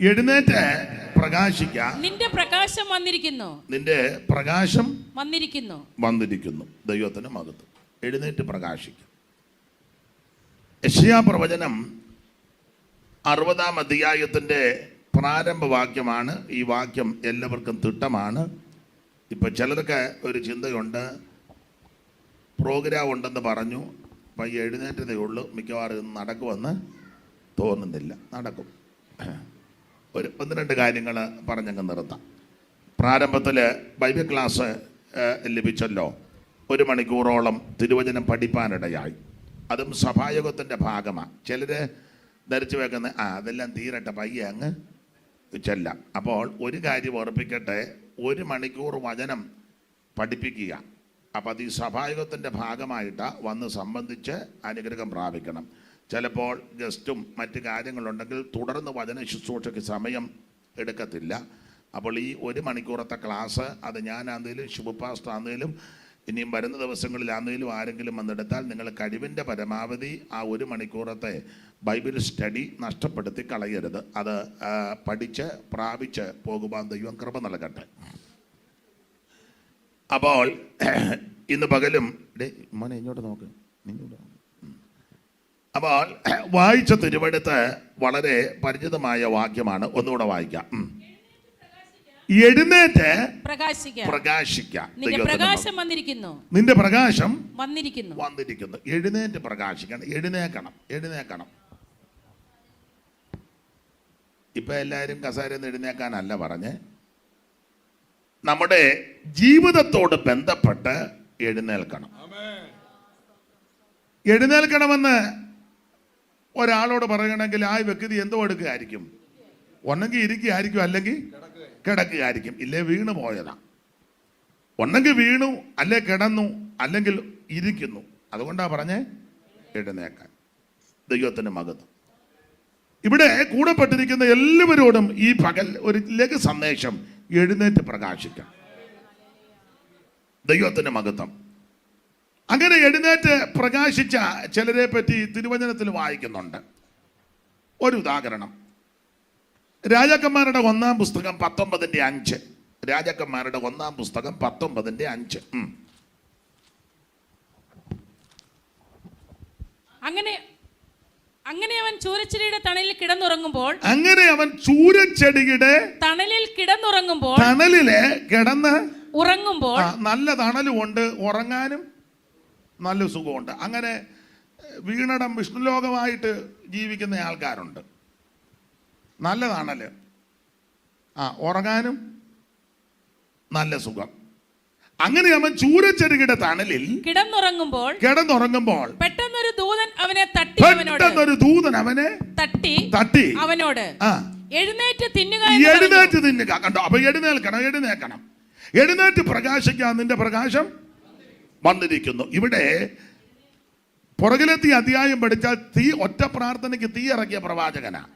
എഴുന്നേറ്റ് പ്രകാശിക്ക. നിന്റെ പ്രകാശം വന്നിരിക്കുന്നു. നിന്റെ പ്രകാശം വന്നിരിക്കുന്നു. വന്നിരിക്കുന്നു. ദൈവത്തിന് മകത്ത് എഴുന്നേറ്റ് പ്രകാശിക്കും. യശയാ പ്രവചനം അറുപതാം അധ്യായത്തിന്റെ പ്രാരംഭ വാക്യമാണ്. ഈ വാക്യം എല്ലാവർക്കും തിട്ടമാണ്. ഇപ്പം ചിലർക്ക് ഒരു ചിന്തയുണ്ട്. പ്രോഗ്രാം ഉണ്ടെന്ന് പറഞ്ഞു. അപ്പം ഈ എഴുന്നേറ്റതേ ഉള്ളൂ. മിക്കവാറും ഇത് നടക്കുമെന്ന് തോന്നുന്നില്ല. നടക്കും. ഒരു ഒന്ന് രണ്ട് കാര്യങ്ങൾ പറഞ്ഞങ്ങ് നിർത്താം. പ്രാരംഭത്തിൽ ബൈബിൾ ക്ലാസ് ലഭിച്ചല്ലോ. ഒരു മണിക്കൂറോളം തിരുവചനം പഠിപ്പാനിടയായി. അതും സഭായോഗത്തിന്റെ ഭാഗമാണ് ചിലർ ധരിച്ചു വെക്കുന്ന ആ അതെല്ലാം തീരട്ടെ പയ്യെ അങ്ങ് ചെല്ലാം. അപ്പോൾ ഒരു കാര്യം ഉറപ്പിക്കട്ടെ ഒരു മണിക്കൂർ വചനം പഠിപ്പിക്കുക. അപ്പോൾ അത് ഈ സഭായോഗത്തിന്റെ ഭാഗമായിട്ട് വന്ന് സംബന്ധിച്ച് അനുഗ്രഹം പ്രാപിക്കണം. ചിലപ്പോൾ ഗസ്റ്റും മറ്റു കാര്യങ്ങളുണ്ടെങ്കിൽ തുടർന്ന് വചന ശുശ്രൂഷയ്ക്ക് സമയം എടുക്കത്തില്ല. അപ്പോൾ ഈ ഒരു മണിക്കൂറത്തെ ക്ലാസ് അത് ഞാനാന്നേലും ശുഭപാസ്റ്റ് ആന്നേലും ഇനിയും വരുന്ന ദിവസങ്ങളിലാന്നേലും ആരെങ്കിലും വന്നെടുത്താൽ നിങ്ങൾ കഴിവിന്റെ പരമാവധി ആ ഒരു മണിക്കൂറത്തെ ബൈബിൾ സ്റ്റഡി നഷ്ടപ്പെടുത്തി കളയരുത്. അത് പഠിച്ച് പ്രാപിച്ച് പോകുവാൻ ദൈവം കൃപ നൽകട്ടെ. അപ്പോൾ ഇന്ന് പകലും ഡേ മോനെ ഇങ്ങോട്ട് നോക്ക്. ഇങ്ങോട്ട്. അപ്പോൾ വായിച്ച തിരുവെടുത്ത് വളരെ പരിചിതമായ വാക്യമാണ്. ഒന്നുകൂടെ വായിക്കാം. എഴുന്നേറ്റ് പ്രകാശിക്ക. പ്രകാശിക്കാം. നിന്റെ പ്രകാശം വന്നിരിക്കുന്നു. നിന്റെ പ്രകാശം വന്നിരിക്കുന്നു. വന്നിരിക്കുന്നു. എഴുന്നേറ്റ് പ്രകാശിക്കണം. എഴുന്നേക്കണം. എഴുന്നേക്കണം. ഇപ്പൊ എല്ലാവരും കസാരന്ന് എഴുന്നേക്കാനല്ല പറഞ്ഞ്. നമ്മുടെ ജീവിതത്തോട് ബന്ധപ്പെട്ട് എഴുന്നേൽക്കണം. എഴുന്നേൽക്കണമെന്ന് ഒരാളോട് പറയണമെങ്കിൽ ആ വ്യക്തി എന്തോ എടുക്കുകയായിരിക്കും. ഒന്നെങ്കിൽ ഇരിക്കുകയായിരിക്കും അല്ലെങ്കിൽ കിടക്കുകയായിരിക്കും. ഇല്ലേ വീണു പോയതാ. ഒന്നെങ്കിൽ വീണു അല്ലെ കിടന്നു അല്ലെങ്കിൽ ഇരിക്കുന്നു. അതുകൊണ്ടാ പറഞ്ഞേ എഴുന്നേക്കാൻ. ദൈവത്തിന്റെ മകത്ത് ഇവിടെ കൂടപ്പെട്ടിരിക്കുന്ന എല്ലാവരോടും ഈ പകൽ ഒരു ലഘു സന്ദേശം എഴുന്നേറ്റ് പ്രകാശിക്കാം. ദൈവത്തിന്റെ മകത്വം അങ്ങനെ എഴുന്നേറ്റ് പ്രകാശിച്ച ചിലരെ പറ്റി തിരുവചനത്തിൽ വായിക്കുന്നുണ്ട്. ഒരു ഉദാഹരണം. രാജാക്കന്മാരുടെ ഒന്നാം പുസ്തകം പത്തൊമ്പതിന്റെ അഞ്ച്. രാജാക്കന്മാരുടെ ഒന്നാം പുസ്തകം പത്തൊമ്പതിന്റെ അഞ്ച്. അങ്ങനെ അങ്ങനെ അവൻ ചൂരച്ചെടിയുടെ തണലിൽ കിടന്നുറങ്ങുമ്പോൾ അങ്ങനെ അവൻ ചൂരച്ചെടിയുടെ തണലിൽ കിടന്നുറങ്ങുമ്പോൾ തണലിലെ കിടന്ന് ഉറങ്ങുമ്പോൾ നല്ല തണലുമുണ്ട് ഉറങ്ങാനും. നല്ല സുഖമുണ്ട്. അങ്ങനെ വീണടം വിഷ്ണുലോകമായിട്ട് ജീവിക്കുന്ന ആൾക്കാരുണ്ട്. നല്ല തണൽ ആ ഉറങ്ങാനും നല്ല സുഖം. അങ്ങനെ അവൻ ചൂരച്ചെടിയുടെ തണലിൽ കിടന്നുറങ്ങുമ്പോൾ കിടന്നുറങ്ങുമ്പോൾ പെട്ടെന്നൊരു ദൂതൻ അവനെ തട്ടി പെട്ടെന്നൊരു ദൂതൻ അവനെ തട്ടി തട്ടി അവനോട്. എഴുന്നേറ്റ് തിന്നുക. എഴുന്നേറ്റ് തിന്നുക. കണ്ടോ? അപ്പൊ എഴുന്നേൽക്കണം എഴുന്നേൽക്കണം. എഴുന്നേറ്റ് പ്രകാശിക്കാൻ നിന്റെ പ്രകാശം വന്നിരിക്കുന്നു. ഇവിടെ പുറകിലെത്തി അധ്യായം പഠിച്ചാൽ തീ ഒറ്റ പ്രാർത്ഥനയ്ക്ക് തീ ഇറക്കിയ പ്രവാചകനാ.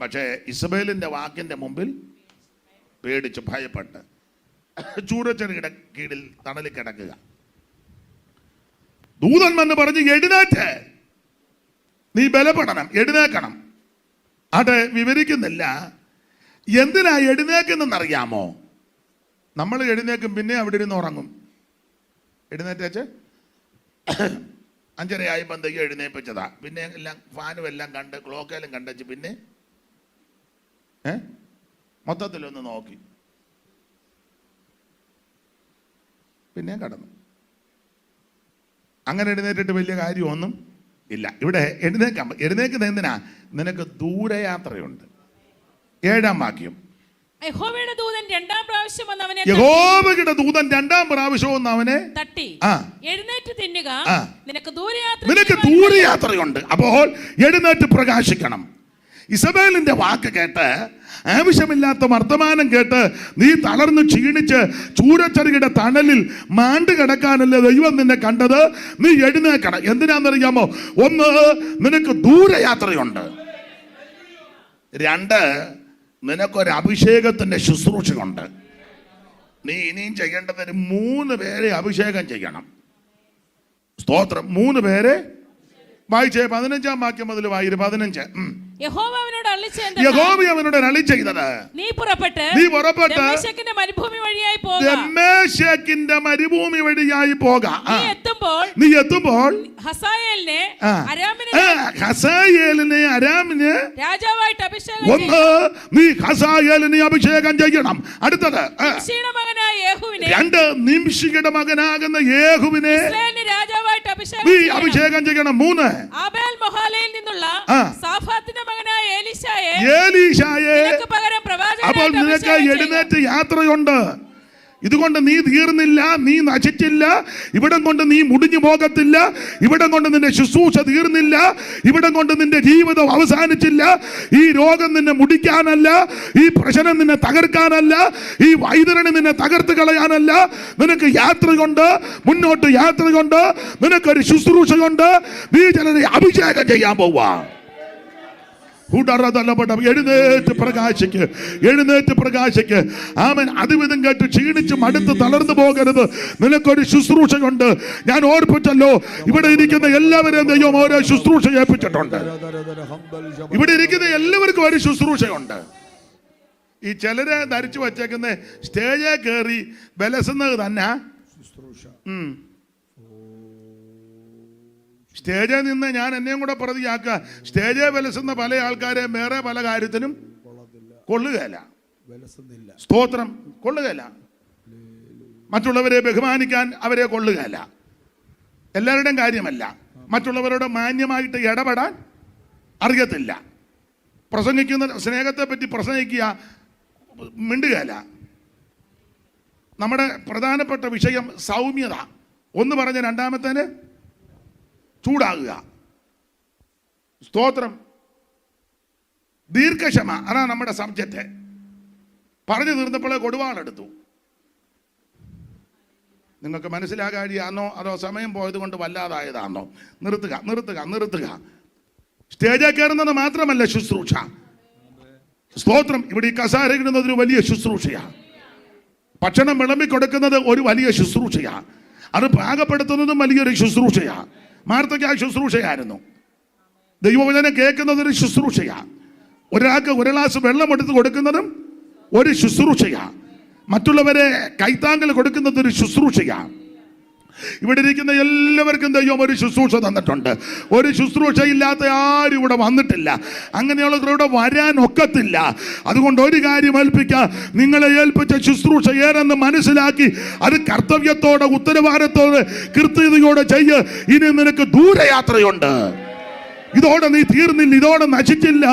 പക്ഷേ ഇസബേലിന്റെ വാക്കിന്റെ മുമ്പിൽ പേടിച്ച് ഭയപ്പെട്ട് ചൂരച്ചെടിയുടെ കീഴിൽ തണലിൽ കിടക്കുക. ദൂതൻ വന്ന് പറഞ്ഞ് എഴുന്നേറ്റ്. നീ ബലപ്പെടണം എഴുന്നേക്കണം അത് വിവരിക്കുന്നില്ല. എന്തിനാ എഴുന്നേക്കുന്നറിയാമോ നമ്മൾ എഴുന്നേക്കും പിന്നെ അവിടെ ഇരുന്ന് ഉറങ്ങും. എഴുന്നേറ്റേച്ച് അഞ്ചരയായി ബന്ധയ്ക്ക് എഴുന്നേപ്പിച്ചതാ. പിന്നെ എല്ലാം ഫാനും എല്ലാം കണ്ട് ക്ലോക്കെല്ലാം കണ്ടച്ച് പിന്നെ ഏ? മൊത്തത്തിലൊന്ന് നോക്കി. പിന്നെ കടന്നു. അങ്ങനെ എഴുന്നേറ്റിട്ട് വലിയ കാര്യമൊന്നും ഇല്ല. ഇവിടെ എഴുന്നേക്കാൻ എഴുന്നേക്കുന്ന എന്തിനാ? നിനക്ക് ദൂരയാത്രയുണ്ട്. ഏഴാം വാക്യം. യഹോവയുടെ ദൂതൻ രണ്ടാം പ്രാവശ്യം വന്ന് അവനെ യഹോവയുടെ ദൂതൻ രണ്ടാം പ്രാവശ്യവും അവനെ തട്ടി. എഴുന്നേറ്റ് തിന്നുക. നിനക്ക് ദൂരയാത്ര നിനക്ക് ദൂരയാത്രയുണ്ട്. അപ്പോൾ എഴുന്നേറ്റ് പ്രകാശിക്കണം. ഇസബേലിന്റെ വാക്ക് കേട്ട് ആവശ്യമില്ലാത്ത വർത്തമാനം കേട്ട് നീ തളർന്ന് ക്ഷീണിച്ച് ചൂരച്ചെറുകിയുടെ തണലിൽ മാണ്ട് കിടക്കാനല്ലേ ദൈവം നിന്നെ കണ്ടത്? നീ എഴുന്നേക്കണം. എന്തിനാണെന്നറിയാമോ? ഒന്ന് നിനക്ക് ദൂരയാത്രയുണ്ട്. രണ്ട് നിനക്കൊരു ശുശ്രൂഷ ശുശ്രൂഷയുണ്ട്. നീ ഇനിയും ചെയ്യേണ്ടത് ഒരു മൂന്ന് പേരെ അഭിഷേകം ചെയ്യണം. സ്തോത്രം. മൂന്ന് പേരെ വായിച്ചേ. പതിനഞ്ചാം വാക്യം മുതൽ വായിരു. പതിനഞ്ച്. യഹോവ അവനോട് അളി ചെയ്തത്. നീ പുറപ്പെട്ട് നീ പുറപ്പെട്ട് മരുഭൂമി വഴിയായി പോക. മരുഭൂമി വഴിയായി പോകാം. നീ എത്തുമ്പോൾ നീ എത്തുമ്പോൾ ഹസായേലിനെ. ഹസായേലിനെ അരാമിന് രാജാവായിട്ട് അഭിഷേകം ഒന്ന് നീ ഹസായേലിനെ അഭിഷേകം ചെയ്യണം. അടുത്തത് രണ്ട് നിംഷിയുടെ മകനാകുന്ന യേഹുവിനെ രാജാവായിട്ട് അഭിഷേകം നീ. അഭിഷേകം ചെയ്യണം. മൂന്ന് ആബേൽ മൊഹാലയിൽ നിന്നുള്ള. സാഫാത്തിന്റെ അപ്പോൾ നിനക്ക് എഴുന്നേറ്റ് യാത്രയുണ്ട്. ഇതുകൊണ്ട് നീ തീർന്നില്ല നീ നശിച്ചില്ല. ഇവിടം കൊണ്ട് നീ മുടിഞ്ഞു പോകത്തില്ല. ഇവിടം കൊണ്ട് നിന്റെ ശുശ്രൂഷ തീർന്നില്ല. ഇവിടം കൊണ്ട് നിന്റെ ജീവിതം അവസാനിച്ചില്ല. ഈ രോഗം നിന്നെ മുടിക്കാനല്ല ഈ പ്രശ്നം നിന്നെ തകർക്കാനല്ല ഈ വൈതരണി നിന്നെ തകർത്ത് കളയാനല്ല. നിനക്ക് യാത്രയുണ്ട് മുന്നോട്ട് യാത്രയുണ്ട്. നിനക്കൊരു ശുശ്രൂഷയുണ്ട്. നീ ചിലരെ അഭിഷേകം ചെയ്യാൻ പോവാ. എഴുന്നേറ്റ് പ്രകാശിക്ക്. എഴുന്നേറ്റ് പ്രകാശിക്ക്. ആമൻ. അതിവിധം കേട്ട് ക്ഷീണിച്ച് മടുത്ത് തളർന്നു പോകരുത്. നിനക്കൊരു ശുശ്രൂഷയുണ്ട്. ഞാൻ ഓർപ്പിച്ചല്ലോ ഇവിടെ ഇരിക്കുന്ന എല്ലാവരെയും ദൈവം ഓരോ ശുശ്രൂഷ ഏൽപ്പിച്ചിട്ടുണ്ട്. ഇവിടെ ഇരിക്കുന്ന എല്ലാവർക്കും ഒരു ശുശ്രൂഷയുണ്ട്. ഈ ചിലരെ ധരിച്ചു വച്ചേക്കുന്ന സ്റ്റേജേ കയറി ബലസുന്നത് തന്നെ. ഉം. സ്റ്റേജിൽ നിന്ന് ഞാൻ എന്നെയും കൂടെ പ്രതിയാക്കുക. സ്റ്റേജിൽ വിലസുന്ന പല ആൾക്കാരെ വേറെ പല കാര്യത്തിനും കൊള്ളുകയല്ല. സ്തോത്രം കൊള്ളുകയല്ല. മറ്റുള്ളവരെ ബഹുമാനിക്കാൻ അവരെ കൊള്ളുകയല്ല. എല്ലാവരുടെയും കാര്യമല്ല. മറ്റുള്ളവരോട് മാന്യമായിട്ട് ഇടപെടാൻ അറിയത്തില്ല. പ്രസംഗിക്കുന്ന സ്നേഹത്തെ പറ്റി പ്രസംഗിക്കുക മിണ്ടുകയല്ല. നമ്മുടെ പ്രധാനപ്പെട്ട വിഷയം സൗമ്യത. ഒന്ന് പറഞ്ഞ രണ്ടാമത്തേന് ചൂടാകുക. സ്തോത്രം. ദീർഘക്ഷമ അതാണ് നമ്മുടെ സബ്ജക്റ്റ് പറഞ്ഞു തീർന്നപ്പോൾ കൊടുവാളെടുത്തു. നിങ്ങൾക്ക് മനസ്സിലാകാഴിയാണോ അതോ സമയം പോയത് കൊണ്ട് വല്ലാതായതാണോ നിർത്തുക നിർത്തുക. നിർത്തുക സ്റ്റേജിൽ കയറുന്നത് മാത്രമല്ല ശുശ്രൂഷ. സ്തോത്രം. ഇവിടെ ഈ കസാര ഇടുന്നത് ഒരു വലിയ ശുശ്രൂഷയാണ് ഭക്ഷണം വിളമ്പിക്കൊടുക്കുന്നത് ഒരു വലിയ ശുശ്രൂഷയാണ് അത് പാകപ്പെടുത്തുന്നതും വലിയൊരു ശുശ്രൂഷയാണ് മാർത്തയ്ക്ക് ആ ശുശ്രൂഷയായിരുന്നു. ദൈവവചനം കേൾക്കുന്നത് ഒരു ശുശ്രൂഷയാണ് ഒരാൾക്ക് ഒരു ഗ്ലാസ് വെള്ളം എടുത്ത് കൊടുക്കുന്നതും ഒരു ശുശ്രൂഷയാണ് മറ്റുള്ളവരെ കൈത്താങ്കൽ കൊടുക്കുന്നത് ഒരു ശുശ്രൂഷയാണ് ഇവിടെ ഇരിക്കുന്ന എല്ലാവർക്കും ദൈവം ഒരു ശുശ്രൂഷ തന്നിട്ടുണ്ട്. ഒരു ശുശ്രൂഷ ഇല്ലാത്ത ആരും ഇവിടെ വന്നിട്ടില്ല. അങ്ങനെയുള്ളവർ ഇവിടെ വരാൻ ഒക്കത്തില്ല. അതുകൊണ്ട് ഒരു കാര്യം ഏൽപ്പിക്കുക നിങ്ങളെ ഏൽപ്പിച്ച ശുശ്രൂഷ ഏതെന്ന് മനസ്സിലാക്കി അത് കർത്തവ്യത്തോടെ ഉത്തരവാദിത്തോടെ കൃത്യതയോടെ ചെയ്യ്. ഇനി നിനക്ക് ദൂരയാത്രയുണ്ട്. ഇതോടെ നീ തീർന്നില്ല ഇതോടെ നശിച്ചില്ല.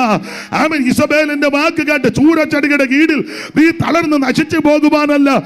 ആമൻ. ഇസബേലിന്റെ വാക്ക് കേട്ട് ചൂരച്ചടിയുടെ കീഴിൽ നീ തളർന്ന് നശിച്ചു പോകുവാനല്ല.